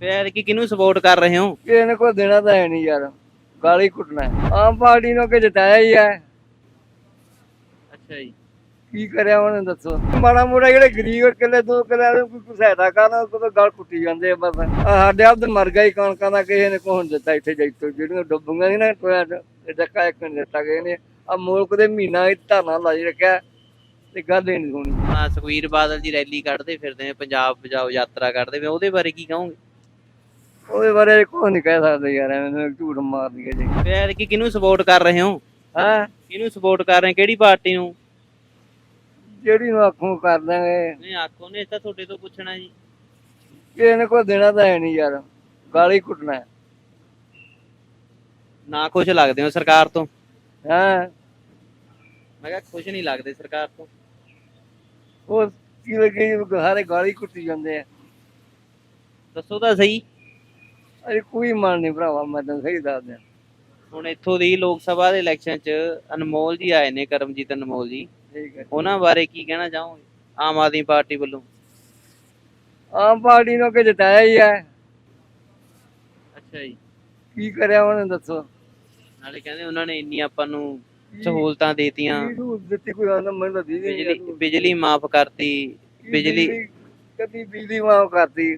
ਫਿਰ ਕੀ ਕਿਹਨੂੰ ਸਪੋਰਟ ਕਰ ਰਹੇ ਹੋ? ਕਿਸੇ ਨੇ ਕੋਈ ਦੇਣਾ ਤਾਂ ਹੈ ਨਹੀਂ ਯਾਰ ਗਾਲੀ ਕੁੱਟਣਾ ਹੈ। ਆਮ ਪਾਰਟੀ ਨੂੰ ਕਿ ਜਿਤਾਇਆ ਹੀ ਹੈ। ਅੱਛਾ ਜੀ। ਕੀ ਕਰਿਆ ਉਹਨੇ ਦੱਸੋ? ਮਾੜਾ ਮੋੜਾ ਜਿਹੜੇ ਗਰੀਬ ਕਿੱਲੇ ਦੋ ਕਿੱਲੇ ਵਾਲੇ ਕੋਈ ਕੋਈ ਸਹਾਇਤਾ ਕਰਨ ਕੋਈ ਗਲ ਕੁੱਟੀ ਜਾਂਦੇ ਆ ਬਸ। ਆਹ ਸਾਡੇ ਆਪ ਤੇ ਮਰ ਗਈ ਕਣਕਾਂ ਦਾ ਕਿਸੇ ਨੇ ਕੋਹਣ ਦਿੱਤਾ ਇੱਥੇ ਜੈਤੋ ਜਿਹੜੀਆਂ ਡੁੱਬੀਆਂ ਸੀ ਨਾ ਟੋਇਆ ਡੱਕਾ ਇੱਕ ਨਹੀਂ ਦਿੱਤਾ ਗਏ ਨੇ। ਆ ਮੁਲਕ ਦੇ ਮਹੀਨਾ ਹੀ ਧਰਨਾ ਲਾਈ ਰੱਖਿਆ ਤੇ ਗੱਲ ਹੀ ਨਹੀਂ ਹੋਣੀ ਆ ਸੁਖਵੀਰ ਬਾਦਲ ਦੀ ਰੈਲੀ ਕੱਢਦੇ ਫਿਰਦੇ ਨੇ ਪੰਜਾਬ ਬਜਾਓ ਯਾਤਰਾ ਕੱਢਦੇ ਵੇ ਉਹਦੇ ਬਾਰੇ ਕੀ ਕਹੋਗੇ? ਉਹਦੇ ਬਾਰੇ ਕੁਝ ਨਹੀਂ ਕਹਿ ਸਕਦੇ ਯਾਰ ਐਵੇਂ ਤਾਂ ਝੂਠ ਮਾਰ ਦਈਏ ਜੀ। ਫਿਰ ਕੀ ਕਿਹਨੂੰ ਸਪੋਰਟ ਕਰ ਰਹੇ ਹੋ? ਹਾਂ? ਕਿਹਨੂੰ ਸਪੋਰਟ ਕਰ ਰਹੇ ਕਿਹੜੀ ਪਾਰਟੀ ਨੂੰ? ਜਿਹੜੀ ਨੂੰ ਆਖੂ ਕਰ ਦਾਂਗੇ। ਨਹੀਂ ਆਖੋ ਨੇ ਤਾਂ ਤੁਹਾਡੇ ਤੋਂ ਪੁੱਛਣਾ ਜੀ। ਕਿਸੇ ਨੇ ਕੋਈ ਦੇਣਾ ਤਾਂ ਹੈ ਨਹੀਂ ਯਾਰ ਗਾਲੀ ਕੁੱਟਣਾ ਹੈ। ਨਾ ਖੁਸ਼ ਲੱਗਦੇ ਹੋ ਸਰਕਾਰ ਤੋਂ? ਹਾਂ? ਮੈਂ ਕਿਹਾ ਖੁਸ਼ ਨਹੀਂ ਲੱਗਦੇ ਸਰਕਾਰ ਤੋਂ। ਉਹ ਕੀ ਲੱਗੇ ਸਾਰੇ ਗਾਲੀ ਕੁੱਟੀ ਜਾਂਦੇ ਆ। ਦੱਸੋ ਤਾਂ ਸਹੀ। ਅਰੇ ਕੋਈ ਮਨ ਨਹੀਂ ਭਰਾਵਾ ਮੈਂ ਤੈਨੂੰ ਸਹੀ ਦੱਸ ਦਿਆਂ। ਹੁਣ ਇੱਥੋਂ ਦੀ ਲੋਕ ਸਭਾ ਦੇ ਇਲੈਕਸ਼ਨ 'ਚ ਅਨਮੋਲ ਜੀ ਆਏ ਨੇ ਕਰਮਜੀਤ ਅਨਮੋਲ ਜੀ। ਠੀਕ ਹੈ। ਉਹਨਾਂ ਬਾਰੇ ਕੀ ਕਹਿਣਾ ਚਾਹੋਗੇ? ਆਮ ਆਦਮੀ ਪਾਰਟੀ ਵੱਲੋਂ। ਆਮ ਪਾਰਟੀ ਨੂੰ ਕਿ ਜਿਤਾਇਆ ਹੀ ਹੈ। ਅੱਛਾ ਜੀ। ਕੀ ਕਰਿਆ ਉਹਨੇ ਦੱਸੋ। ਨਾਲੇ ਕਹਿੰਦੇ ਉਹਨਾਂ ਨੇ ਇੰਨੀ ਆਪਾਂ ਨੂੰ ਸਹੂਲਤਾਂ ਦੇਤੀਆਂ। ਕੀ ਸਹੂਲਤ ਦਿੱਤੀ ਕੋਈ ਆਂਦਾ ਮੈਨੂੰ ਤਾਂ ਦੀਦੀ ਨਹੀਂ ਬਿਜਲੀ ਬਿਜਲੀ ਮਾਫ ਕਰਤੀ ਬਿਜਲੀ ਕਦੀ ਬਿਜਲੀ ਮਾਫ ਕਰਤੀ।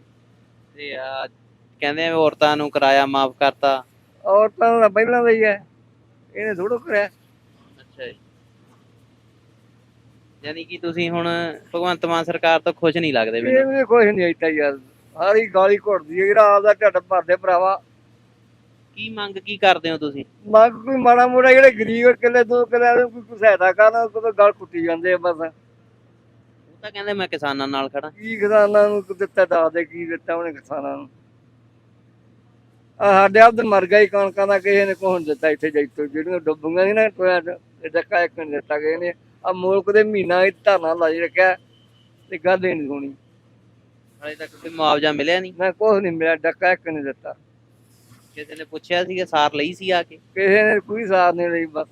ਤੇ ਆ ਕਹਿੰਦੇ ਆ ਵੀ ਔਰਤਾਂ ਨੂੰ ਕਿਰਾਇਆ ਮਾਫ ਕਰਤਾ। ਔਰਤਾਂ ਨੂੰ ਤਾਂ ਪਹਿਲਾਂ ਦਾ ਹੀ ਹੈ। ਇਹਨੇ ਥੋੜੋ ਕਰਿਆ। ਅੱਛਾ ਜੀ। ਯਾਨੀ ਕਿ ਤੁਸੀਂ ਹੁਣ ਭਗਵੰਤ ਮਾਨ ਸਰਕਾਰ ਤੋਂ ਖੁਸ਼ ਨਹੀਂ ਲੱਗਦੇ ਮੈਨੂੰ। ਇਹਨੇ ਕੁਝ ਨਹੀਂ ਆਈਤਾ ਯਾਰ। ਸਾਰੀ ਗਾਲੀ ਘੁੱਟਦੀ ਹੈ ਜਿਹੜਾ ਆਪਦਾ ਢੱਡ ਭਰਦੇ ਭਰਾਵਾ। ਕੀ ਮੰਗ ਕੀ ਕਰਦੇ ਹੋ ਤੁਸੀਂ? ਮੰਗ ਕੋਈ ਮਾੜਾ ਮੋੜਾ ਜਿਹੜੇ ਗਰੀਬ ਕਿੱਲੇ ਦੋ ਕਿੱਲੇ ਵਾਲੇ ਕੋਈ ਸਹਾਇਤਾ ਕਰਨ ਕੋਈ ਗਲ ਕੁੱਟੀ ਜਾਂਦੇ ਆ ਬਸ। ਉਹ ਤਾਂ ਕਹਿੰਦੇ ਮੈਂ ਕਿਸਾਨਾਂ ਨਾਲ ਖੜਾ ਕੀ ਕਿਸਾਨਾਂ ਨੂੰ ਦਿੱਤਾ ਦੱਸ ਦੇ ਕੀ ਦਿੱਤਾ ਉਹਨੇ ਕਿਸਾਨਾਂ ਨੂੰ। ਸਾਡੇ ਆਪ ਤੇ ਮਰ ਗਈ ਕਣਕਾਂ ਦਾ ਕਿਸੇ ਨੇ ਕੋਹਣ ਦਿੱਤਾ ਇੱਥੇ ਜੈਤੋ ਜਿਹੜੀਆਂ ਡੁੱਬੀਆਂ ਸੀ ਨਾ ਟੋਇਆ ਇਹ ਡੱਕਾ ਇੱਕ ਨਹੀਂ ਦਿੱਤਾ ਗਏ ਨੇ। ਆ ਮੁਲਕ ਦੇ ਮਹੀਨਾ ਹੀ ਧਰਨਾ ਲਾਈ ਰੱਖਿਆ ਤੇ ਗੱਲ ਹੀ ਨਹੀਂ ਹੋਣੀ ਹਲੇ ਤੱਕ ਕੋਈ ਮੁਆਵਜ਼ਾ ਮਿਲਿਆ ਨਹੀਂ ਮੈਂ ਕੁਛ ਨਹੀਂ ਮਿਲਿਆ ਡੱਕਾ ਇੱਕ ਨਹੀਂ ਦਿੱਤਾ। ਕਿਸੇ ਨੇ ਪੁੱਛਿਆ ਸੀ ਸਾਰ ਲਈ ਸੀ ਆ ਕੇ? ਕਿਸੇ ਨੇ ਕੋਈ ਸਾਥ ਨਹੀਂ ਲਈ ਬਸ।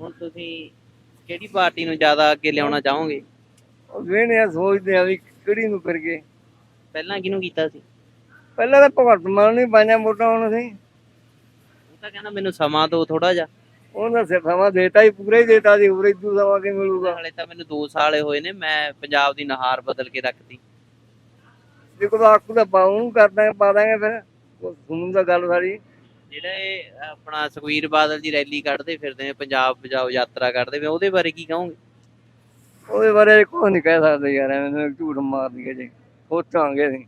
ਹੁਣ ਤੁਸੀਂ ਕਿਹੜੀ ਪਾਰਟੀ ਨੂੰ ਜ਼ਿਆਦਾ ਅੱਗੇ ਲਿਆਉਣਾ ਚਾਹੋਗੇ? ਆ ਸੋਚਦੇ ਆ ਵੀ ਕਿਹੜੀ ਨੂੰ ਕਰਗੇ ਪਹਿਲਾਂ ਕਿਹਨੂੰ ਕੀਤਾ ਸੀ? ਪਹਿਲਾਂ ਤਾਂ ਭਗਵੰਤ ਮਾਨ ਨਹੀਂ ਪਾਈਆਂ ਵੋਟਾਂ ਹੁਣ ਸੀ ਉਹ ਤਾਂ ਕਹਿੰਦਾ ਮੈਨੂੰ ਸਮਾਂ ਦਿਓ ਥੋੜਾ ਜਿਹਾ। ਉਹਨਾਂ ਸੇ ਸਮਾਂ ਦੇਤਾ ਹੀ ਪੂਰਾ ਹੀ ਦੇਤਾ ਜੀ ਉਰੇ ਦੂ ਸਮਾਂ ਕਿ ਮਿਲੂਗਾ? ਹਲੇ ਤਾਂ ਮੈਨੂੰ 2 ਸਾਲ ਹੋਏ ਨੇ ਮੈਂ ਪੰਜਾਬ ਦੀ ਨਹਾਰ ਬਦਲ ਕੇ ਰੱਖਤੀ। ਜੇ ਕੋਈ ਆਕੂ ਦਾ ਪਾਉਂ ਕਰ ਦਾਂਗੇ ਪਾ ਦਾਂਗੇ ਫਿਰ। ਉਹ ਸੁਣੂ ਦਾ ਗੱਲ ਸਾਰੀ। ਜਿਹੜੇ ਆਪਣਾ ਸੁਖਵੀਰ ਬਾਦਲ ਦੀ ਰੈਲੀ ਕੱਢਦੇ ਫਿਰਦੇ ਨੇ ਪੰਜਾਬ ਬਜਾਓ ਯਾਤਰਾ ਕੱਢਦੇ ਵੇ ਉਹਦੇ ਬਾਰੇ ਕੀ ਕਹੋਗੇ? ਉਹਦੇ ਬਾਰੇ ਕੁਝ ਨਹੀਂ ਕਹਿ ਸਕਦੇ ਯਾਰ ਐਵੇਂ ਝੂਠ ਮਾਰ ਦਈਏ ਜੀ। ਸੋਚਾਂਗੇ ਅਸੀਂ।